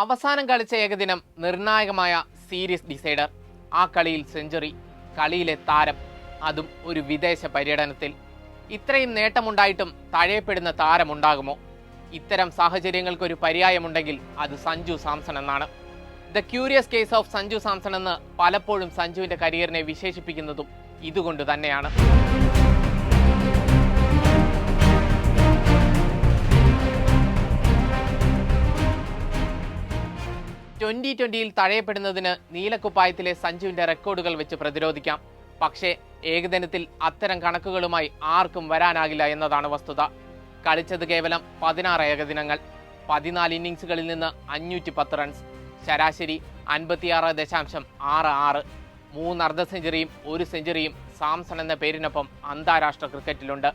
അവസാനം കളിച്ച ഏകദിനം നിർണായകമായ സീരീസ് ഡിസൈഡർ ആ കളിയിൽ സെഞ്ചുറി കളിയിലെ താരം അതും ഒരു വിദേശ പര്യടനത്തിൽ. ഇത്രയും നേട്ടമുണ്ടായിട്ടും തഴയപ്പെടുന്ന താരമുണ്ടാകുമോ? ഇത്തരം സാഹചര്യങ്ങൾക്കൊരു പര്യായമുണ്ടെങ്കിൽ അത് സഞ്ജു സാംസൺ എന്നാണ്. The curious case of Sanju Samson എന്ന് പലപ്പോഴും സഞ്ജുവിന്റെ കരിയറിനെ വിശേഷിപ്പിക്കുന്നതും ഇതുകൊണ്ട് തന്നെയാണ്. ട്വന്റി ട്വന്റിയിൽ തഴയപ്പെടുന്നതിന് നീലക്കുപ്പായത്തിലെ സഞ്ജുവിന്റെ റെക്കോർഡുകൾ വെച്ച് പ്രതിരോധിക്കാം. പക്ഷേ ഏകദിനത്തിൽ അത്തരം കണക്കുകളുമായി ആർക്കും വരാനാകില്ല എന്നതാണ് വസ്തുത. കളിച്ചത് കേവലം പതിനാറ് ഏകദിനങ്ങൾ. പതിനാല് ഇന്നിങ്സുകളിൽ നിന്ന് അഞ്ഞൂറ്റി പത്ത് റൺസ്. ശരാശരി അൻപത്തിയാറ് ദശാംശം ആറ് ആറ്. മൂന്ന് അർദ്ധ സെഞ്ചുറിയും ഒരു സെഞ്ചുറിയും സാംസൺ എന്ന പേരിനൊപ്പം അന്താരാഷ്ട്ര ക്രിക്കറ്റിലുണ്ട്.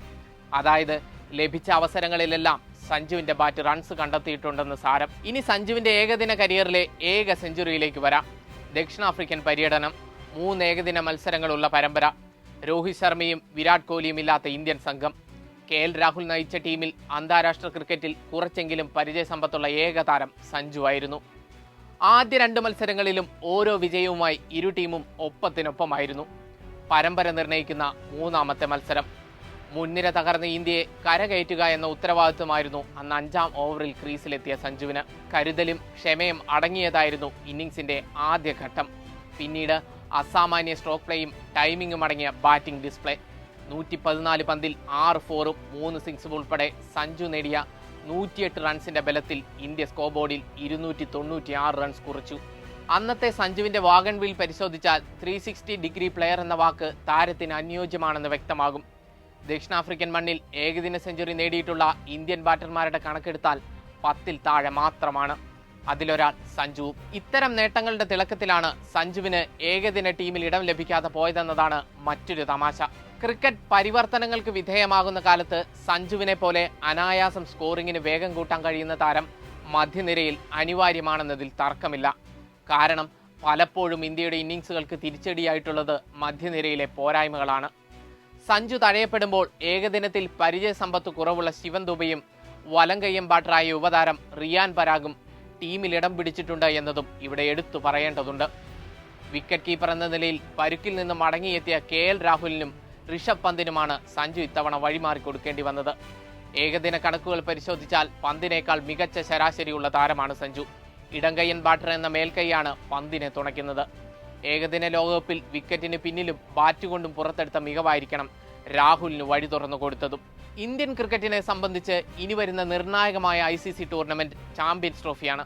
അതായത് ലഭിച്ച അവസരങ്ങളിലെല്ലാം സഞ്ജുവിന്റെ ബാറ്റ് റൺസ് കണ്ടെത്തിയിട്ടുണ്ടെന്ന് സാരം. ഇനി സഞ്ജുവിന്റെ ഏകദിന കരിയറിലെ ഏക സെഞ്ചുറിയിലേക്ക് വരാം. ദക്ഷിണാഫ്രിക്കൻ പര്യടനം മൂന്ന് ഏകദിന മത്സരങ്ങളുള്ള പരമ്പര രോഹിത് ശർമ്മയും വിരാട് കോഹ്ലിയും ഇല്ലാത്ത ഇന്ത്യൻ സംഘം. കെ എൽ രാഹുൽ നയിച്ച ടീമിൽ അന്താരാഷ്ട്ര ക്രിക്കറ്റിൽ കുറച്ചെങ്കിലും പരിചയസമ്പത്തുള്ള ഏക താരം സഞ്ജു ആയിരുന്നു. ആദ്യ രണ്ട് മത്സരങ്ങളിലും ഓരോ വിജയവുമായി ഇരു ടീമും ഒപ്പത്തിനൊപ്പമായിരുന്നു. പരമ്പര നിർണയിക്കുന്ന മൂന്നാമത്തെ മത്സരം. മുൻനിര തകർന്ന് ഇന്ത്യയെ കരകയറ്റുക എന്ന ഉത്തരവാദിത്വമായിരുന്നു അന്ന് അഞ്ചാം ഓവറിൽ ക്രീസിലെത്തിയ സഞ്ജുവിന്. കരുതലും ക്ഷമയും അടങ്ങിയതായിരുന്നു ഇന്നിംഗ്സിന്റെ ആദ്യ ഘട്ടം. പിന്നീട് അസാമാന്യ സ്ട്രോക്ക് പ്ലേയും ടൈമിംഗും അടങ്ങിയ ബാറ്റിംഗ് ഡിസ്പ്ലേ. നൂറ്റി പതിനാല് പന്തിൽ ആറ് ഫോറും മൂന്ന് സിക്സും ഉൾപ്പെടെ സഞ്ജു നേടിയ നൂറ്റിയെട്ട് റൺസിന്റെ ബലത്തിൽ ഇന്ത്യ സ്കോർ ബോർഡിൽ ഇരുന്നൂറ്റി തൊണ്ണൂറ്റി ആറ് റൺസ് കുറിച്ചു. അന്നത്തെ സഞ്ജുവിന്റെ വാഗൺ വീൽ പരിശോധിച്ചാൽ ത്രീ ഡിഗ്രി പ്ലെയർ എന്ന വാക്ക് താരത്തിന് അനുയോജ്യമാണെന്ന് വ്യക്തമാകും. ദക്ഷിണാഫ്രിക്കൻ മണ്ണിൽ ഏകദിന സെഞ്ചുറി നേടിയിട്ടുള്ള ഇന്ത്യൻ ബാറ്റർമാരുടെ കണക്കെടുത്താൽ പത്തിൽ താഴെ മാത്രമാണ്. അതിലൊരാൾ സഞ്ജു. ഇത്തരം നേട്ടങ്ങളുടെ തിളക്കത്തിലാണ് സഞ്ജുവിന് ഏകദിന ടീമിൽ ഇടം ലഭിക്കാതെ പോയതെന്നതാണ് മറ്റൊരു തമാശ. ക്രിക്കറ്റ് പരിവർത്തനങ്ങൾക്ക് വിധേയമാകുന്ന കാലത്ത് സഞ്ജുവിനെ പോലെ അനായാസം സ്കോറിങ്ങിന് വേഗം കൂട്ടാൻ കഴിയുന്ന താരം മധ്യനിരയിൽ അനിവാര്യമാണെന്നതിൽ തർക്കമില്ല. കാരണം പലപ്പോഴും ഇന്ത്യയുടെ ഇന്നിങ്സുകൾക്ക് തിരിച്ചടിയായിട്ടുള്ളത് മധ്യനിരയിലെ പോരായ്മകളാണ്. സഞ്ജു തഴയപ്പെടുമ്പോൾ ഏകദിനത്തിൽ പരിചയസമ്പത്ത് കുറവുള്ള ശിവൻ ദുബയും വലങ്കയ്യം ബാട്ടറായ യുവതാരം റിയാൻ പരാഗും ടീമിൽ ഇടം പിടിച്ചിട്ടുണ്ട് എന്നതും ഇവിടെ എടുത്തു പറയേണ്ടതുണ്ട്. വിക്കറ്റ് കീപ്പർ എന്ന നിലയിൽ പരുക്കിൽ നിന്ന് മടങ്ങിയെത്തിയ കെ എൽ രാഹുലിനും ഋഷഭ് പന്തിനുമാണ് സഞ്ജു ഇത്തവണ വഴിമാറി കൊടുക്കേണ്ടി വന്നത്. ഏകദിന കണക്കുകൾ പരിശോധിച്ചാൽ പന്തിനേക്കാൾ മികച്ച ശരാശരിയുള്ള താരമാണ് സഞ്ജു. ഇടങ്കയ്യൻ ബാട്ടർ എന്ന മേൽക്കൈയാണ് പന്തിനെ തുണയ്ക്കുന്നത്. ഏകദിന ലോകകപ്പിൽ വിക്കറ്റിന് പിന്നിലും ബാറ്റ് കൊണ്ടും പുറത്തെടുത്ത മികവായിരിക്കണം രാഹുലിന് വഴി തുറന്നു കൊടുത്തതും. ഇന്ത്യൻ ക്രിക്കറ്റിനെ സംബന്ധിച്ച് ഇനി വരുന്ന നിർണായകമായ I C C tournament champions ട്രോഫിയാണ്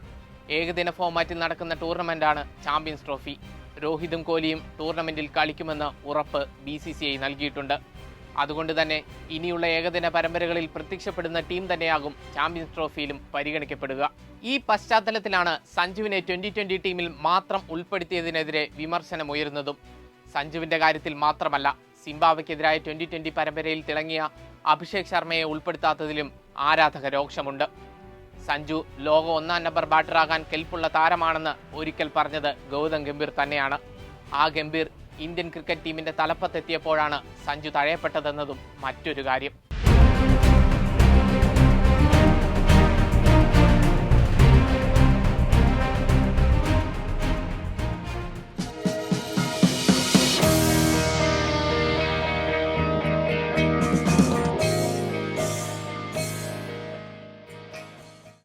ഏകദിന ഫോമാറ്റിൽ നടക്കുന്ന ടൂർണമെന്റാണ് ചാമ്പ്യൻസ് ട്രോഫി രോഹിതും കോഹ്ലിയും ടൂർണമെന്റിൽ കളിക്കുമെന്ന് ഉറപ്പ് ബി നൽകിയിട്ടുണ്ട്. അതുകൊണ്ട് തന്നെ ഇനിയുള്ള ഏകദിന പരമ്പരകളിൽ പ്രത്യക്ഷപ്പെടുന്ന ടീം തന്നെയാകും ചാമ്പ്യൻസ് ട്രോഫിയിലും പരിഗണിക്കപ്പെടുക. ഈ പശ്ചാത്തലത്തിലാണ് സഞ്ജുവിനെ ട്വന്റി ട്വന്റി ടീമിൽ മാത്രം ഉൾപ്പെടുത്തിയതിനെതിരെ വിമർശനമുയരുന്നതും. സഞ്ജുവിന്റെ കാര്യത്തിൽ മാത്രമല്ല സിംബാവയ്ക്കെതിരായ ട്വന്റി ട്വന്റി പരമ്പരയിൽ തിളങ്ങിയ അഭിഷേക് ശർമ്മയെ ഉൾപ്പെടുത്താത്തതിലും ആരാധക രോക്ഷമുണ്ട്. സഞ്ജു ലോക ഒന്നാം നമ്പർ ബാറ്ററാകാൻ കെൽപ്പുള്ള താരമാണെന്ന് ഒരിക്കൽ പറഞ്ഞത് ഗൗതം ഗംഭീർ തന്നെയാണ്. ആ ഗംഭീർ ഇന്ത്യൻ ക്രിക്കറ്റ് ടീമിന്റെ തലപ്പത്തെത്തിയപ്പോഴാണ് സഞ്ജു തഴയപ്പെട്ടതെന്നതും മറ്റൊരു കാര്യം.